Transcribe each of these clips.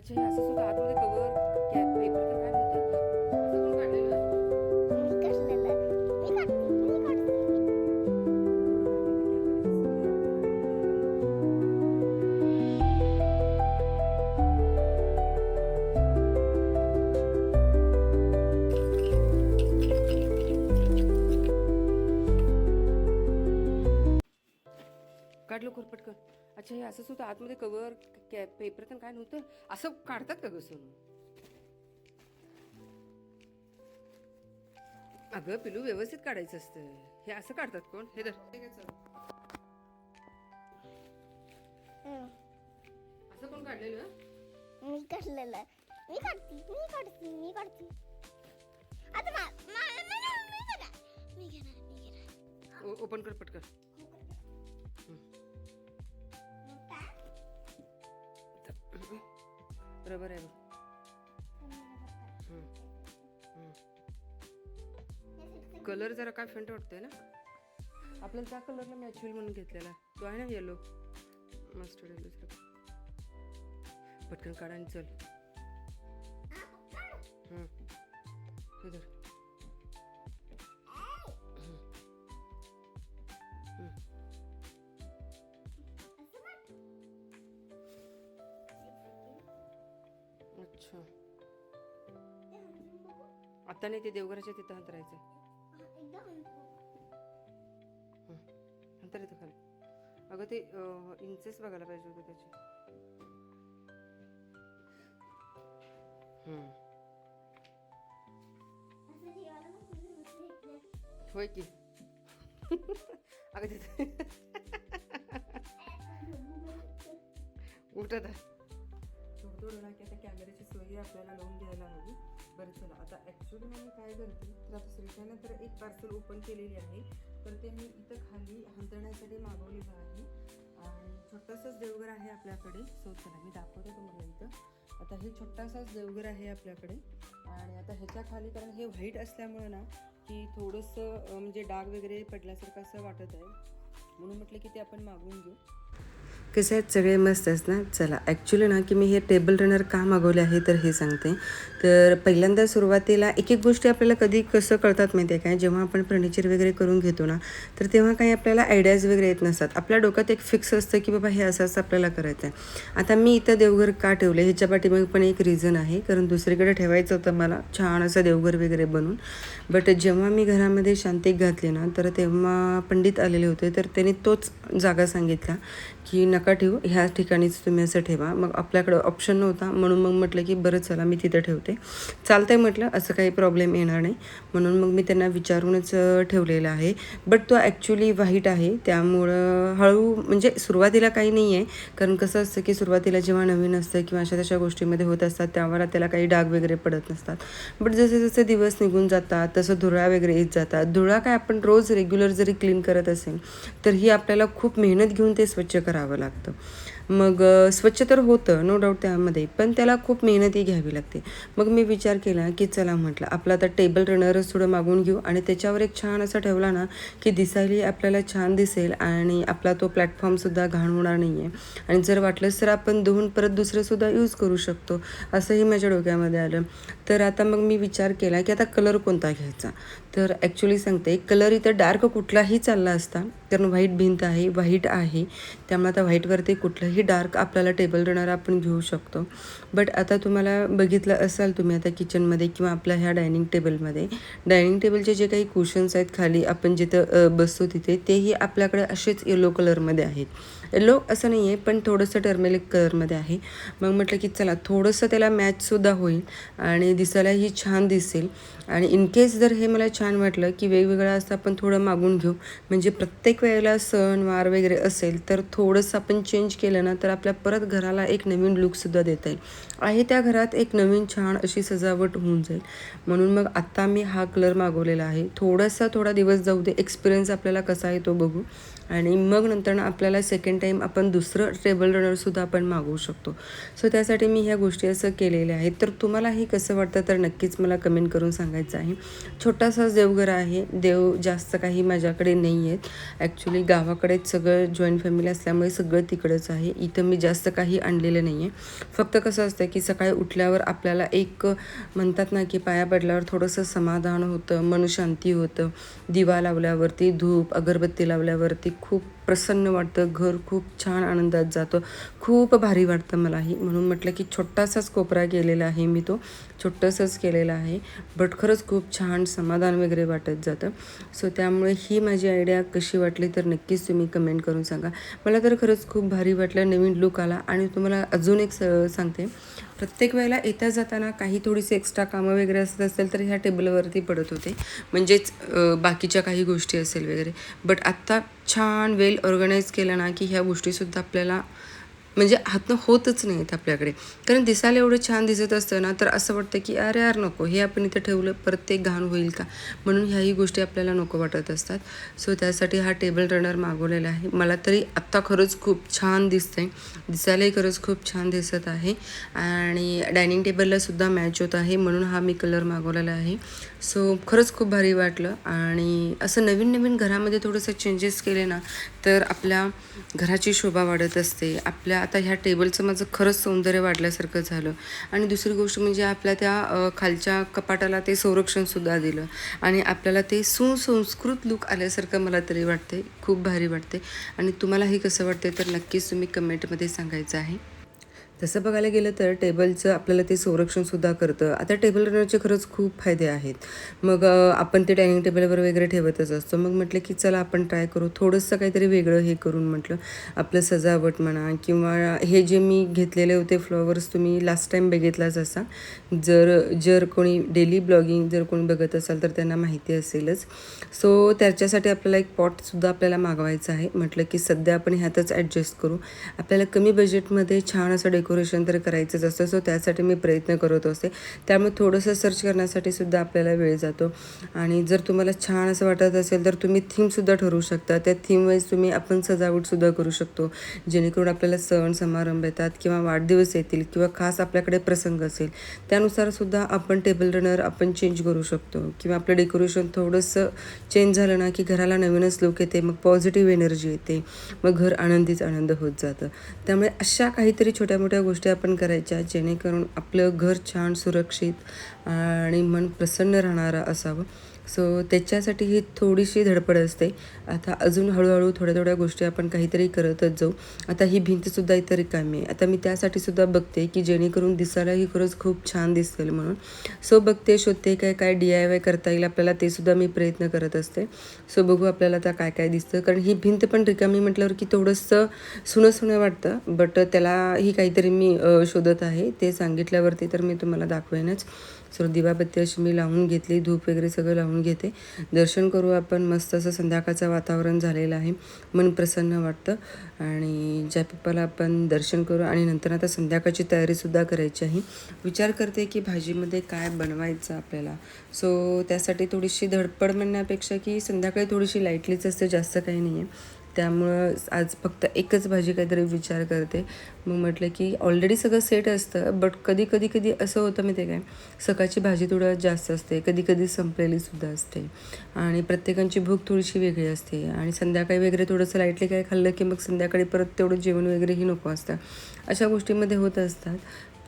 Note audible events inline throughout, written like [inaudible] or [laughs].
अच्छा हे असं सुद्धा आतमध्ये कवर पेपर तर काय म्हणतात? काढलेलं अच्छा हे असं सुद्धा आतमध्ये कवर पेपर तर काय नव्हतं? असं काढतात का ग सोनू? अगं पिलू व्यवस्थित काढायचं असतं. हे असं काढतात कोण? हे धर. असं कोण काढलेलं मी काढलेलं. मी काढते मी काढते मी काढते. आता मा- मा- मला मी घेणार मी घेणार मी घेणार. ओ- ओपन कर पटकन. बरोबर आहे बघ. कलर जरा काय फेंट वाटतोय ना? आपल्याला त्या कलरला मॅच होईल म्हणून घेतलेला. तो आहे ना येलो मस्टर्ड येलो पटकन काढा आणि चल. हं. हे धर. अच्छा. आता नाही ते देवघराच्या तिथं अंतरायचं अंतर येतं खाली. अगं ते इंचेस बघायला पाहिजे होते त्याचे. होय की. अगं तिथे [laughs] उठत आहे. थोडं थोडं ना की आता कॅमेऱ्याची सोयी आपल्याला लावून घ्यायला हवी. बरं चला. आता ॲक्च्युली मी काय करते? तर आता श्रीशाने तर एक पार्सल ओपन केलेली आहे. तर ते मी इथं खाली हांतरण्यासाठी मागवलेलं आहे आणि छोटंसंच देवघर आहे आपल्याकडे. सो चला मी दाखवते तुम्हाला इथं. आता हे छोटासाच देवघर आहे आपल्याकडे. आणि आता ह्याच्या खाली कारण हे व्हाईट असल्यामुळं ना की थोडंसं म्हणजे डाग वगैरे पडल्यासारखं असं वाटत आहे. म्हणून म्हटलं की ते आपण मागवून घेऊ. कसे आहेत? सगळे मस्तच ना? चला ॲक्च्युली ना की मी हे टेबल रनर का मागवले आहे तर हे सांगते. तर पहिल्यांदा सुरुवातीला एक एक गोष्टी आपल्याला कधी कसं कळतात माहिती आहे काय? जेव्हा आपण फर्निचर वगैरे करून घेतो ना तर तेव्हा काही आपल्याला आयडियाज वगैरे येत नसतात. आपल्या डोक्यात एक फिक्स असतं की बाबा हे असं असं आपल्याला करायचं आहे आता मी इथं देवघर का ठेवलं ह्याच्या पाठीमागे पण एक रिझन आहे कारण दुसरीकडे ठेवायचं होतं मला छान असं देवघर वगैरे बनून बट जेव्हा मी घरामध्ये शांती घातली ना तर तेव्हा पंडित आलेले होते तर त्यांनी तोच जागा सांगितला की नका ठेवू ह्या ठिकाणीच तुम्ही असं ठेवा. मग आपल्याकडं ऑप्शन नव्हता म्हणून मग म्हटलं की बरं चला मी तिथं ठेवते. चालतंय म्हटलं असं काही प्रॉब्लेम येणार नाही. म्हणून मग मी त्यांना विचारूनच ठेवलेला आहे. बट तो ॲक्च्युली व्हाईट आहे. त्यामुळं हळू म्हणजे सुरुवातीला काही नाही आहे कारण कसं असतं की सुरुवातीला जेव्हा नवीन असतं किंवा अशा तशा गोष्टीमध्ये होत असतात त्यावर त्याला काही डाग वगैरे पडत नसतात. बट जसे जसे दिवस निघून जातात तसं धुळा वगैरे येत जातात. धुळा काय आपण रोज रेग्युलर जरी क्लीन करत असेल तर ही आपल्याला खूप मेहनत घेऊन ते स्वच्छ राहावं लागतं. मग स्वच्छ तर होतं नो डाऊट त्यामध्ये पण त्याला खूप मेहनतही घ्यावी लागते. मग मी विचार केला की चला म्हटलं आपला आता टेबल रनरच थोडं मागून घेऊ आणि त्याच्यावर एक छान असा ठेवला ना की दिसायला आपल्याला छान दिसेल आणि आपला तो प्लॅटफॉर्मसुद्धा घाण होणार नाही आहे आणि जर वाटलंच तर आपण धुवून परत दुसरंसुद्धा यूज करू शकतो असंही माझ्या डोक्यामध्ये आलं. तर आता मग मी विचार केला की आता कलर कोणता घ्यायचा? तर ॲक्च्युली सांगते कलर इथं डार्क कुठलाही चालला असता कारण व्हाईट भिंत आहे व्हाईट आहे. त्यामुळे आता व्हाईटवरती कुठलंही डार्क आपल्याला टेबल रनर आपण घेऊ शकतो. बट आता तुम्हाला बघितलं असाल तुम्ही आता किचनमध्ये किंवा आपल्या ह्या डायनिंग टेबलमध्ये. डायनिंग टेबलचे जे काही कुशन्स आहेत खाली आपण जिथं बसतो तिथे तेही आपल्याकडे असेच येलो कलरमध्ये आहेत. लोक असं नाही आहे पण थोडंसं टर्मेलिक कलरमध्ये आहे. मग म्हटलं की चला थोडंसं त्याला मॅचसुद्धा होईल आणि दिसायलाही छान दिसेल. आणि इन केस जर हे मला छान वाटलं की वेगवेगळं असं आपण थोडं मागून घेऊ म्हणजे प्रत्येक वेळेला सण वार वगैरे असेल तर थोडंसं आपण चेंज केलं ना तर आपल्या परत घराला एक नवीन लुकसुद्धा देता येईल. आहे त्या घरात एक नवीन छान अशी सजावट होऊन जाईल. म्हणून मग आत्ता मी हा कलर मागवलेला आहे. थोडासा थोडा दिवस जाऊ दे एक्सपिरियन्स आपल्याला कसा आहे तो बघू. आणि मग नंतर आपल्याला सेकंड टाईम आपण दुसरं टेबल रनरसुद्धा आपण मागवू शकतो. सो त्यासाठी मी ह्या गोष्टी असं केलेल्या आहेत. तर तुम्हालाही कसं वाटतं तर नक्कीच मला कमेंट करून सांगायचं आहे. छोटासाच देवघर आहे. देव जास्त काही माझ्याकडे नाही आहेत. ॲक्च्युली गावाकडेच सगळं जॉईंट फॅमिली असल्यामुळे सगळं तिकडंच आहे. इथं मी जास्त काही आणलेलं नाही आहे फक्त कसं असतं की सकाळी उठल्यावर आपल्याला एक म्हणतात ना की पाया पडल्यावर थोडंसं समाधान होतं मनशांती होतं. दिवा लावल्यावरती धूप अगरबत्ती लावल्यावरती खूप प्रसन्न वाटतं घर खूप छान आनंदात जातं खूप भारी वाटतं मलाही. म्हणून म्हटलं की छोटासाच कोपरा केलेला आहे मी तो छोटंसंच केलेला आहे बट खरंच खूप छान समाधान वगैरे वाटत जातं. सो त्यामुळे ही माझी आयडिया कशी वाटली तर नक्कीच तुम्ही कमेंट करून सांगा. मला तर खरंच खूप भारी वाटलं नवीन लुक आला आणि तुम्हाला अजून एक स- सांगते. प्रत्येक वेळेला येता जाताना काही थोडीशी एक्स्ट्रा कामं वगैरे असत असेल तर ह्या टेबलवरती पडत होते. म्हणजेच बाकीच्या काही गोष्टी असेल वगैरे. बट आत्ता छान वेल ऑर्गनाईज केलं ना की ह्या गोष्टीसुद्धा आपल्याला म्हणजे हातनं होतच नाहीत आपल्याकडे. कारण दिसायला एवढं छान दिसत असतं ना तर असं वाटतं की अरे यार नको. हे आपण इथं ठेवलं परत ते घाण होईल का? म्हणून ह्याही गोष्टी आपल्याला नको वाटत असतात. सो त्यासाठी हा टेबल रनर मागवलेला आहे. मला तरी आत्ता खरंच खूप छान दिसतंय. दिसायलाही खरंच खूप छान दिसत आहे. आणि डायनिंग टेबललासुद्धा मॅच होत आहे म्हणून हा मी कलर मागवलेला आहे. सो खरंच खूप भारी वाटलं. आणि असं नवीन नवीन घरामध्ये थोडंसं चेंजेस केले ना तर आपल्या घराची शोभा वाढत असते. आपल्या आता ह्या टेबलचं माझं खरंच सौंदर्य वाढल्यासारखं झालं. आणि दुसरी गोष्ट म्हणजे आपल्या त्या खालच्या कपाटाला ते संरक्षणसुद्धा दिलं. आणि आपल्याला ते सुसंस्कृत लुक आल्यासारखं मला तरी वाटते खूप भारी वाटते आणि तुम्हालाही कसं वाटते तर नक्कीच तुम्ही कमेंटमध्ये सांगायचं आहे. तसं बघायला गेलं तर टेबलचं आपल्याला ते संरक्षणसुद्धा करतं. आता टेबल रनरचे खरंच खूप फायदे आहेत. मग आपण ते डायनिंग टेबलवर वगैरे ठेवतच असतो. मग म्हटलं की चला आपण ट्राय करू. थोडंसं काहीतरी वेगळं हे करून म्हटलं. आपलं सजावट म्हणा किंवा हे जे मी घेतलेले होते फ्लॉवर्स तुम्ही लास्ट टाईम बघितलाच असा जर जर कोणी डेली ब्लॉगिंग जर कोणी बघत असाल तर त्यांना माहिती असेलच. सो त्याच्यासाठी आपल्याला एक पॉटसुद्धा आपल्याला मागवायचं आहे. म्हटलं की सध्या आपण ह्यातच ॲडजस्ट करू. आपल्याला कमी बजेटमध्ये छान असं डेकोरेशन तर करायचंच असतं सो त्यासाठी मी प्रयत्न करत असते. त्यामुळे थोडंसं सर्च करण्यासाठी सुद्धा आपल्याला वेळ जातो. आणि जर तुम्हाला छान असं वाटत असेल तर तुम्ही थीमसुद्धा ठरवू शकता. त्या थीमवाईज तुम्ही आपण सजावटसुद्धा करू शकतो. जेणेकरून आपल्याला सण समारंभ येतात किंवा वाढदिवस येतील किंवा खास आपल्याकडे प्रसंग असेल त्यानुसार सुद्धा आपण टेबल रनर आपण चेंज करू शकतो. किंवा आपलं डेकोरेशन थोडंसं चेंज झालं ना की घराला नवीनच लोक येते मग पॉझिटिव्ह एनर्जी येते. मग घर आनंदीच आनंद होत जातं. त्यामुळे अशा काहीतरी छोट्या मोठ्या गोष्टी आपण करायच्या जेणेकरून आपलं घर छान सुरक्षित आणि मन प्रसन्न राहणारं असावं. सो त्याच्यासाठी ही थोडीशी धडपड असते. आता अजून हळूहळू थोड्या थोड्या गोष्टी आपण काहीतरी करतच जाऊ. आता ही भिंतसुद्धा इतर रिकामी आहे. आता मी त्यासाठी सुद्धा बघते की जेणेकरून दिसायलाही खरंच खूप छान दिसेल म्हणून. सो बघते शोधते काय काय डी आय वाय करता येईल आपल्याला ते सुद्धा मी प्रयत्न करत असते. सो बघू आपल्याला आता काय काय दिसतं. कारण ही भिंत पण रिकामी म्हटल्यावर की थोडंसं सुनं सुनं वाटतं. बट त्यालाही काहीतरी मी शोधत आहे. ते सांगितल्यावरती तर मी तुम्हाला दाखवेनच. सो दिवाबत्ती अशी मी लावून घेतली धूप वगैरे सगळं लावून घेते. दर्शन करू आपण मस्त असं संध्याकाळचं वातावरण झालेलं आहे मन प्रसन्न वाटतं. आणि ज्या पप्पाला आपण दर्शन करू आणि नंतर आता संध्याकाळची तयारीसुद्धा करायची आहे विचार करते की भाजीमध्ये काय बनवायचं आपल्याला. सो त्यासाठी थोडीशी धडपड म्हणण्यापेक्षा की संध्याकाळी थोडीशी लाईटलीच असते जास्त काही नाही आहे त्यामुळं आज फक्त एकच भाजी काहीतरी विचार करते. मग म्हटलं की ऑलरेडी सगळं सेट असतं बट कधी कधी कधी असं होतं माहिती आहे काय? सकाळची भाजी थोडं जास्त असते कधी कधी संपलेली सुद्धा असते. आणि प्रत्येकांची भूक थोडीशी वेगळी असते. आणि संध्याकाळी वगैरे थोडंसं लाईटली काय खाल्लं की मग संध्याकाळी परत तेवढं जेवण वगैरेही नको असतं. अशा गोष्टीमध्ये होत असतात.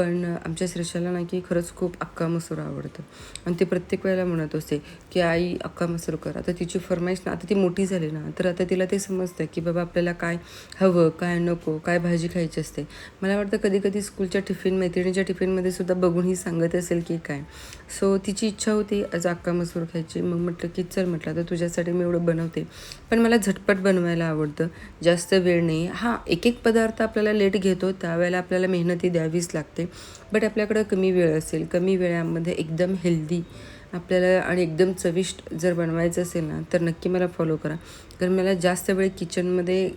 पण आमच्या श्रेषाला ना की खरंच खूप अक्का मसूर आवडतं. आणि ती प्रत्येक वेळेला म्हणत असते की आई अक्का मसूर कर. आता तिची फरमाईश ना आता ती मोठी झाली ना तर आता तिला ते समजतं की बाबा आपल्याला काय हवं काय नको काय भाजी खायची असते. मला वाटतं कधी कधी स्कूलच्या टिफिन मैत्रिणीच्या टिफिनमध्ये सुद्धा बघून ही सांगत असेल की काय. सो तिची इच्छा होती आज अक्का मसूर खायची. मग म्हटलं की चल म्हटलं आता तुझ्यासाठी मी एवढं बनवते. पण मला झटपट बनवायला आवडतं. जास्त वेळ नाही. हां एक एक पदार्थ आपल्याला लेट घेतो त्यावेळेला आपल्याला मेहनती द्यावीच लागते. बट आपल्याकडं कमी वेळ असेल कमी वेळामध्ये एकदम हेल्दी आपल्याला आणि एकदम चविष्ट जर बनवायचं असेल ना तर नक्की मला फॉलो करा. कारण मला जास्त वेळ किचनमध्ये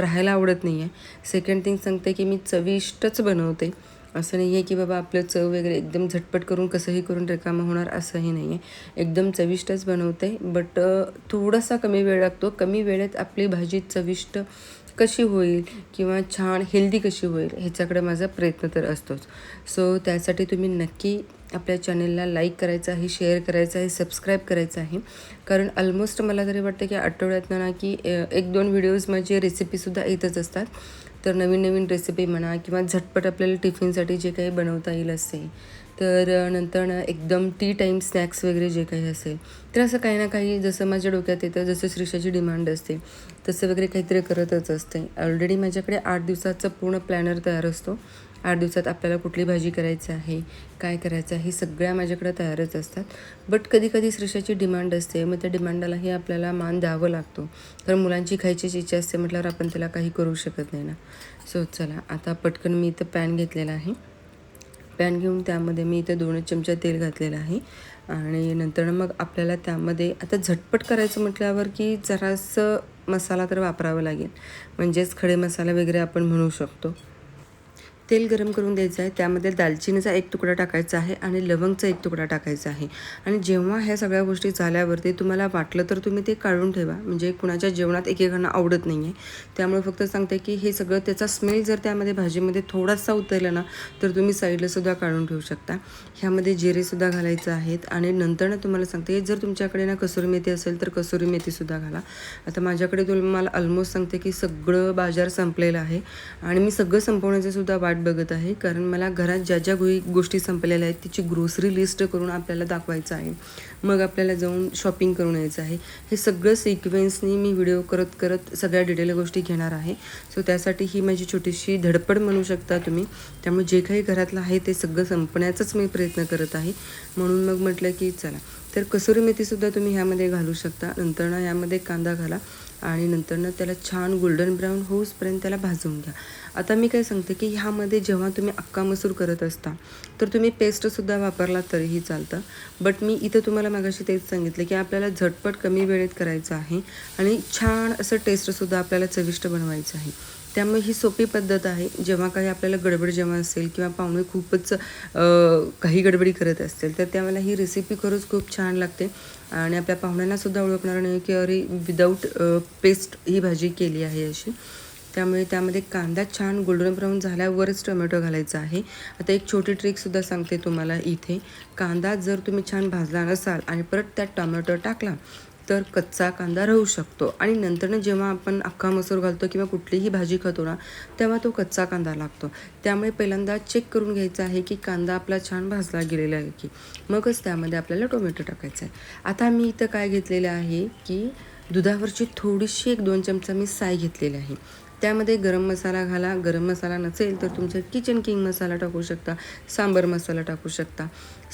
राहायला आवडत नाही आहे सेकंड थिंग सांगते की मी चविष्टच बनवते. असं नाही आहे की बाबा आपलं चव वगैरे एकदम झटपट करून कसंही करून रिकामं होणार असंही नाही आहे एकदम चविष्टच बनवते बट थोडासा कमी वेळ लागतो. कमी वेळेत आपली भाजी चविष्ट कशी होईल किंवा छान हेल्दी कशी होईल ह्याच्याकडे माझा प्रयत्न तर असतोच. सो त्यासाठी तुम्ही नक्की आपल्या चॅनेलला लाईक करायचं आहे शेअर करायचं आहे सबस्क्राईब करायचं आहे. कारण ऑलमोस्ट मला तरी वाटतं की आठवड्यातनं ना की एक दोन व्हिडिओज माझे रेसिपीसुद्धा येतच असतात. तर नवीन नवीन रेसिपी म्हणा किंवा झटपट आपल्याला टिफिनसाठी जे काही बनवता येईल असे तर नंतर एकदम टी टाईम स्नॅक्स वगैरे जे काही असेल तर असं काही ना काही जसं माझ्या डोक्यात येतं जसं श्रीषाची डिमांड असते तसं वगैरे काहीतरी करतच असते. ऑलरेडी माझ्याकडे आठ दिवसाचा पूर्ण प्लॅनर तयार असतो. आठ दिवसात आपल्याला कुठली भाजी करायची आहे काय करायचं आहे हे सगळ्या माझ्याकडे तयारच असतात. बट कधी कधी श्रीषाची डिमांड असते मग त्या डिमांडालाही आपल्याला मान द्यावं लागतो. तर मुलांची खायचीच इच्छा असते म्हटल्यावर आपण त्याला काही करू शकत नाही ना. सो चला आता पटकन मी इथं पॅन घेतलेला आहे. पॅन घेऊन त्यामध्ये मी इथं दोन चमचा तेल घातलेलं आहे. आणि नंतर मग आपल्याला त्यामध्ये आता झटपट करायचं म्हटल्यावर की जरासं मसाला तर वापरावा लागेल. म्हणजेच खडे मसाला वगैरे आपण म्हणू शकतो. तेल गरम करून द्यायचं आहे. त्यामध्ये दालचिनीचा एक तुकडा टाकायचा आहे आणि लवंगचा एक तुकडा टाकायचा आहे. आणि जेव्हा ह्या सगळ्या गोष्टी झाल्यावरती तुम्हाला वाटलं तर तुम्ही ते काढून ठेवा. म्हणजे कुणाच्या जेवणात एकेकांना आवडत नाही आहे त्यामुळे फक्त सांगते की हे सगळं त्याचा स्मेल जर त्यामध्ये भाजीमध्ये थोडासा उतरला ना तर तुम्ही साईडलासुद्धा काढून ठेवू शकता. ह्यामध्ये जिरेसुद्धा घालायचं आहेत. आणि नंतर ना तुम्हाला सांगते जर तुमच्याकडे ना कसुरी मेथी असेल तर कसुरी मेथीसुद्धा घाला. आता माझ्याकडे तुम्हाला ऑलमोस्ट सांगते की सगळं बाजार संपलेलं आहे. आणि मी सगळं संपवण्याचं सुद्धा वाट बघत आहे. कारण मला घरात ज्या ज्या गोई गोष्टी संपलेल्या आहेत तिची ग्रोसरी लिस्ट करून आपल्याला दाखवायचं आहे. मग आपल्याला जाऊन शॉपिंग करून यायचं आहे. हे सगळं सिक्वेन्सनी मी व्हिडिओ करत करत सगळ्या डिटेल गोष्टी घेणार आहे. सो त्यासाठी ही माझी छोटीशी धडपड म्हणू शकता तुम्ही. त्यामुळे जे काही घरातलं आहे ते सगळं संपण्याचाच मी प्रयत्न करत आहे. म्हणून मग म्हटलं की चला. तर कसुरी मेथीसुद्धा तुम्ही ह्यामध्ये घालू शकता. नंतर ह्यामध्ये यामध्ये कांदा घाला. आणि नंतरनं त्याला छान गोल्डन ब्राऊन होऊसपर्यंत त्याला भाजून घ्या. आता मी काय सांगते की ह्यामध्ये जेव्हा तुम्ही अक्का मसूर करत असता तर तुम्ही पेस्टसुद्धा वापरला तरीही चालतं. बट मी इथं तुम्हाला मागाशी तेच सांगितलं की आपल्याला झटपट कमी वेळेत करायचं आहे आणि छान असं टेस्टसुद्धा आपल्याला चविष्ट बनवायचं आहे. त्यामुळे ही सोपी पद्धत आहे. जेव्हा काही आपल्याला गडबड जेव्हा असेल किंवा पाहुणे खूपच काही गडबडी करत असतील तर त्यावेळेला ही रेसिपी खरंच खूप छान लागते. आणि आपल्या पाहुण्यांनासुद्धा ओळखणार नाही की अरे विदाऊट पेस्ट ही भाजी केली आहे अशी. त्यामुळे त्यामध्ये कांदा छान गोल्डन ब्राऊन झाल्यावरच टोमॅटो घालायचा आहे. आता एक छोटी ट्रिकसुद्धा सांगते तुम्हाला इथे. कांदा जर तुम्ही छान भाजला नसाल आणि परत त्यात टोमॅटो टाकला तर कच्चा कांदा राहू शकतो. आणि नंतरनं जेव्हा आपण अख्खा मसूर घालतो किंवा कुठलीही भाजी खातो ना तेव्हा तो कच्चा कांदा लागतो. त्यामुळे पहिल्यांदा चेक करून घ्यायचा आहे की कांदा आपला छान भाजला गेलेला आहे की. मगच त्यामध्ये आपल्याला टोमॅटो टाकायचा आहे. आता मी इथं काय घेतलेलं आहे की दुधावरची थोडीशी एक दोन चमचा मी साय घेतलेली आहे. त्यामध्ये गरम मसाला घाला. गरम मसाला नसेल तर तुमच्या किचन किंग मसाला टाकू शकता. सांबर मसाला टाकू शकता.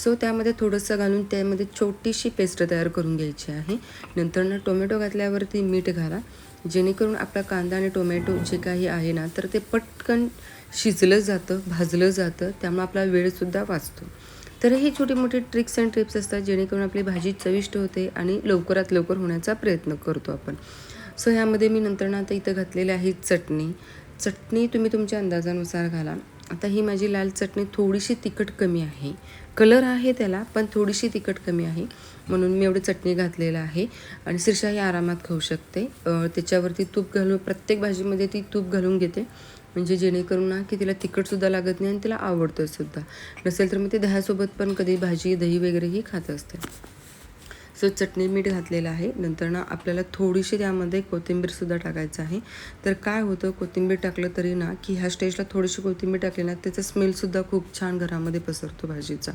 सो त्यामध्ये थोडंसं घालून त्यामध्ये छोटीशी पेस्ट तयार करून घ्यायची आहे. नंतर ना टोमॅटो घातल्यावरती मीठ घाला. जेणेकरून आपला कांदा आणि टोमॅटो जे काही आहे ना तर ते पटकन शिजलं जातं भाजलं जातं. त्यामुळे आपला वेळसुद्धा वाचतो. तर ही छोटी मोठी ट्रिक्स अँड टिप्स असतात जेणेकरून आपली भाजी चविष्ट होते आणि लवकरात लवकर होण्याचा प्रयत्न करतो आपण. सो ह्यामध्ये मी नंतर ना आता इथं घातलेली आहे चटणी. चटणी तुम्ही तुमच्या अंदाजानुसार घाला. आता ही माझी लाल चटणी थोडीशी तिखट कमी आहे. कलर आहे त्याला पण थोडीशी तिखट कमी आहे. म्हणून मी एवढी चटणी घातलेलं आहे. आणि शिरशाही आरामात खाऊ शकते. त्याच्यावरती तूप घालून प्रत्येक भाजीमध्ये ती तूप घालून घेते. म्हणजे जेणेकरून ना की तिला तिखटसुद्धा लागत नाही आणि तिला आवडतं सुद्धा. नसेल तर मी ते दह्यासोबत पण कधी भाजी दही वगैरेही खात असते. सो चटणी मीठ घातलेलं आहे. नंतर ना आपल्याला थोडीशी त्यामध्ये कोथिंबीरसुद्धा टाकायचं आहे. तर काय होतं कोथिंबीर टाकलं तरी ना की ह्या स्टेजला थोडीशी कोथिंबीर टाकली ना त्याचा स्मेलसुद्धा खूप छान घरामध्ये पसरतो भाजीचा.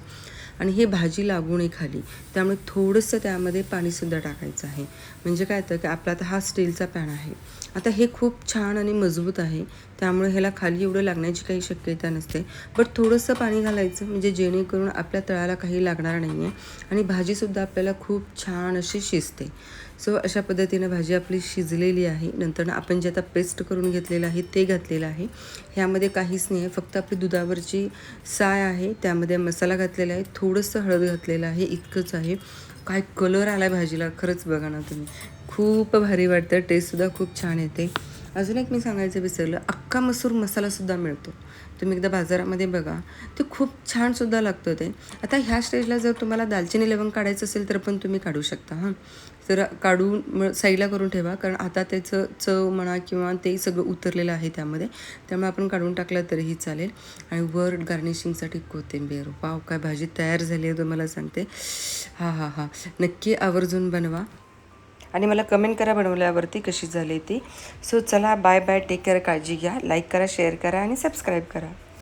आणि हे भाजी लागू नये खाली. त्यामुळे थोडंसं त्यामध्ये पाणीसुद्धा टाकायचं आहे. म्हणजे काय होतं की आपला आता हा स्टीलचा पॅन आहे. आता हे खूप छान आणि मजबूत आहे. त्यामुळे ह्याला खाली एवढं लागण्याची काही शक्यता नसते. बट थोडंसं पाणी घालायचं म्हणजे जेणेकरून आपल्या तळाला काही लागणार नाही आहे आणि भाजीसुद्धा आपल्याला खूप छान अशी शिजते. सो अशा पद्धतीनं भाजी आपली शिजलेली आहे. नंतर आपण जे आता पेस्ट करून घेतलेलं आहे ते घातलेलं आहे. ह्यामध्ये काहीच नाही आहे. फक्त आपली दुधावरची साय आहे. त्यामध्ये मसाला घातलेला आहे. थोडंसं हळद घातलेलं आहे. इतकंच आहे. काय कलर आला आहे भाजीला? खरंच बघा ना तुम्ही. खूप भारी वाटतं. टेस्टसुद्धा खूप छान येते. अजून एक मी सांगायचं विसरलं. अख्खा मसूर मसालासुद्धा मिळतो. तुम्ही एकदा बाजारामध्ये बघा. ते खूप छानसुद्धा लागतं ते. आता ह्या स्टेजला जर तुम्हाला दालचिनी लवंग काढायचं असेल तर पण तुम्ही काढू शकता हां. तर काढून म साईडला करून ठेवा कारण आता त्याचं चव म्हणा किंवा ते सगळं उतरलेलं आहे त्यामध्ये. त्यामुळे आपण काढून टाकलं तरीही चालेल. आणि वर गार्निशिंगसाठी कोथिंबीर. वाव काय भाजी तयार झाली आहे तुम्हाला सांगते. हां हां हां. नक्की आवर्जून बनवा. आणि मला कमेंट करा बनवल्यावरती कशी झाली ती. सो चला बाय बाय टेक केअर काळजी घ्या. लाईक करा शेअर करा आणि सबस्क्राईब करा.